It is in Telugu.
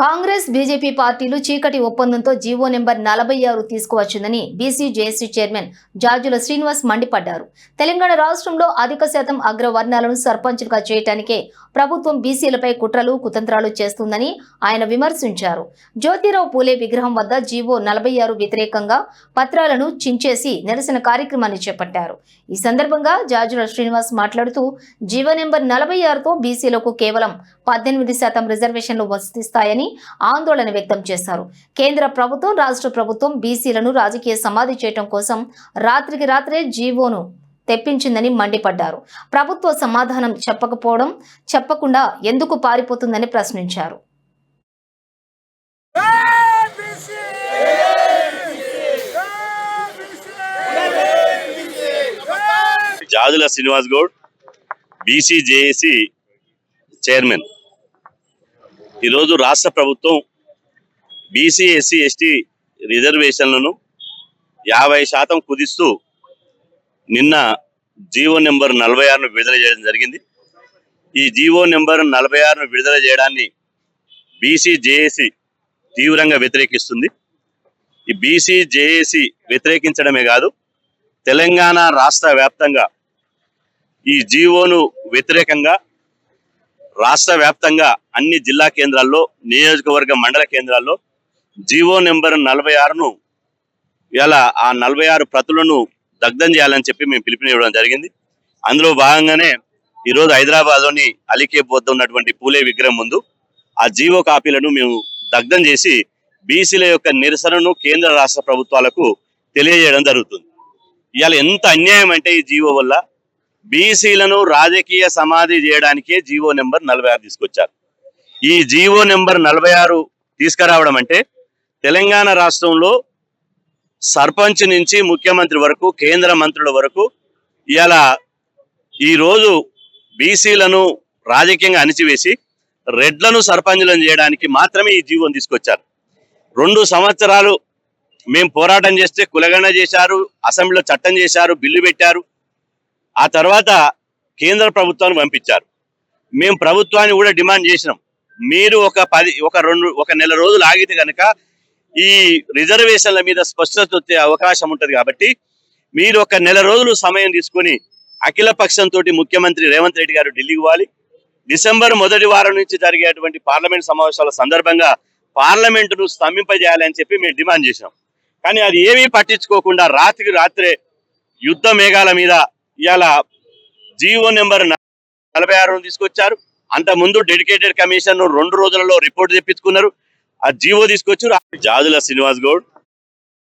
కాంగ్రెస్ బీజేపీ పార్టీలు చీకటి ఒప్పందంతో జీవో నెంబర్ నలభై ఆరు తీసుకువచ్చిందని BC JAC chairman Jarjula Srinivas మండిపడ్డారు. తెలంగాణ రాష్ట్రంలో అధిక శాతం అగ్రవర్ణాలను సర్పంచులుగా చేయటానికే ప్రభుత్వం బీసీలపై కుట్రలు కుతంత్రాలు చేస్తుందని ఆయన విమర్శించారు. జ్యోతిరావు పూలే విగ్రహం వద్ద జీవో నలభై ఆరు వ్యతిరేకంగా పత్రాలను చించేసి నిరసన కార్యక్రమాన్ని చేపట్టారు. ఈ సందర్భంగా జార్జుల శ్రీనివాస్ మాట్లాడుతూ జీవో నెంబర్ నలభై ఆరుతో బీసీలకు కేవలం పద్దెనిమిది శాతం రిజర్వేషన్లు వర్తిస్తాయని ఆందోళన వ్యక్తం చేశారు. కేంద్ర ప్రభుత్వం రాష్ట్ర ప్రభుత్వం బీసీలను రాజకీయ సమాధి చేయడం కోసం రాత్రికి రాత్రే జీవోను తెప్పించిందని మండిపడ్డారు. ప్రభుత్వ సమాధానం చెప్పకపోవడం చెప్పకుండా ఎందుకు పారిపోతుందని ప్రశ్నించారు. Jajula Srinivas Goud BC chairman. ఈరోజు రాష్ట్ర ప్రభుత్వం బీసీ ఎస్సీ ఎస్టీ రిజర్వేషన్లను యాభై శాతం కుదిస్తూ నిన్న జీవో నెంబర్ నలభై ఆరును విడుదల చేయడం జరిగింది. ఈ జీవో నెంబర్ నలభై ఆరును విడుదల చేయడాన్ని బీసీ జేఏసీ తీవ్రంగా వ్యతిరేకిస్తుంది. ఈ బీసీ జేఏసీ వ్యతిరేకించడమే కాదు తెలంగాణ రాష్ట్ర వ్యాప్తంగా ఈ జీవోను వ్యతిరేకంగా రాష్ట్ర వ్యాప్తంగా అన్ని జిల్లా కేంద్రాల్లో నియోజకవర్గ మండల కేంద్రాల్లో జీవో నెంబర్ నలభై ఆరును ఇలా ఆ నలభై ఆరు ప్రతులను దగ్ధం చేయాలని చెప్పి మేము పిలుపునివ్వడం జరిగింది. అందులో భాగంగానే ఈరోజు హైదరాబాద్లోని అలీకేప్ వద్ద ఉన్నటువంటి పూలే విగ్రహం ముందు ఆ జీవో కాపీలను మేము దగ్ధం చేసి బీసీల యొక్క నిరసనను కేంద్ర రాష్ట్ర ప్రభుత్వాలకు తెలియజేయడం జరుగుతుంది. ఇవాళ ఎంత అన్యాయం అంటే ఈ జీవో వల్ల బీసీలను రాజకీయ సమాధి చేయడానికే జీవో నెంబర్ నలభై ఆరు తీసుకొచ్చారు. ఈ జీవో నెంబర్ నలభై ఆరు తీసుకురావడం అంటే తెలంగాణ రాష్ట్రంలో సర్పంచ్ నుంచి ముఖ్యమంత్రి వరకు కేంద్ర మంత్రుల వరకు ఇలా ఈరోజు బీసీలను రాజకీయంగా అణిచివేసి రెడ్లను సర్పంచులను చేయడానికి మాత్రమే ఈ జీవోని తీసుకొచ్చారు. రెండు సంవత్సరాలు మేము పోరాటం చేస్తే కులగణ చేశారు అసెంబ్లీలో చట్టం చేశారు బిల్లు పెట్టారు. ఆ తర్వాత కేంద్ర ప్రభుత్వాన్ని పంపించారు. మేము ప్రభుత్వాన్ని కూడా డిమాండ్ చేసినాం. మీరు ఒక పది ఒక రెండు ఒక నెల రోజులు ఆగితే కనుక ఈ రిజర్వేషన్ల మీద స్పష్టత వచ్చే అవకాశం ఉంటుంది కాబట్టి మీరు ఒక నెల రోజులు సమయం తీసుకొని అఖిల పక్షంతో ముఖ్యమంత్రి రేవంత్ రెడ్డి గారు ఢిల్లీకి పోవాలి. డిసెంబర్ మొదటి వారం నుంచి జరిగేటువంటి పార్లమెంట్ సమావేశాల సందర్భంగా పార్లమెంటును స్తంభింపజేయాలని చెప్పి మేము డిమాండ్ చేసినాం. కానీ అది ఏమీ పట్టించుకోకుండా రాత్రికి రాత్రే యుద్ధ మేఘాల మీద ఇవాళ జీవో నెంబర్ నలభై ఆరును తీసుకొచ్చారు. అంత ముందు డెడికేటెడ్ కమిషన్ రెండు రోజులలో రిపోర్ట్ తెప్పించుకున్నారు. ఆ జీవో తీసుకొచ్చారు. జాదుల శ్రీనివాస్ గౌడ్.